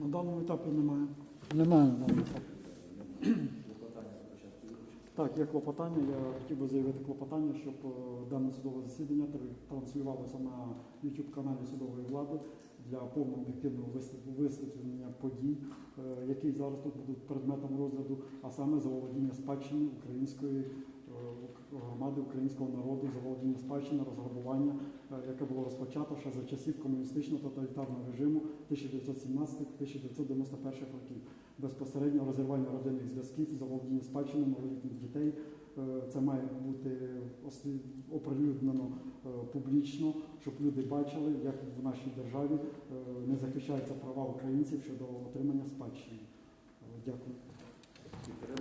На даному етапі немає. Немає на даному етапі. Так, є клопотання. Я хотів би заявити клопотання, щоб е, дане судове засідання транслювалося на youtube каналі судової влади для повного об'єктивного вис- висвітлення подій, е, які зараз тут будуть предметом розгляду, а саме заволодіння спадщини української ук- громади, українського народу, заволодіння спадщини, розграбування, е, яке було розпочато ще за часів комуністичного тоталітарного режиму 1917-1991 років безпосередньо розірвання родинних зв'язків, заволодіння спадщини малолітніх дітей. Е, Це має бути оприлюднено е, публічно, щоб люди бачили, як в нашій державі не захищаються права українців щодо отримання спадщини. Дякую.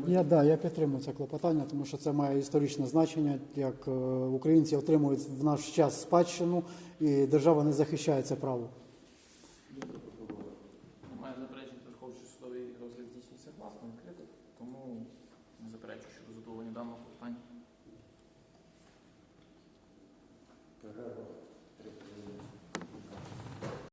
Я да, я підтримую це клопотання, тому що це має історичне значення, як е, українці отримують в наш час спадщину і держава не захищає це право. Ну, Немає заперечень верховчий судовий розгляд здійснюється власним критик, тому не заперечую, що задоволення даного питання.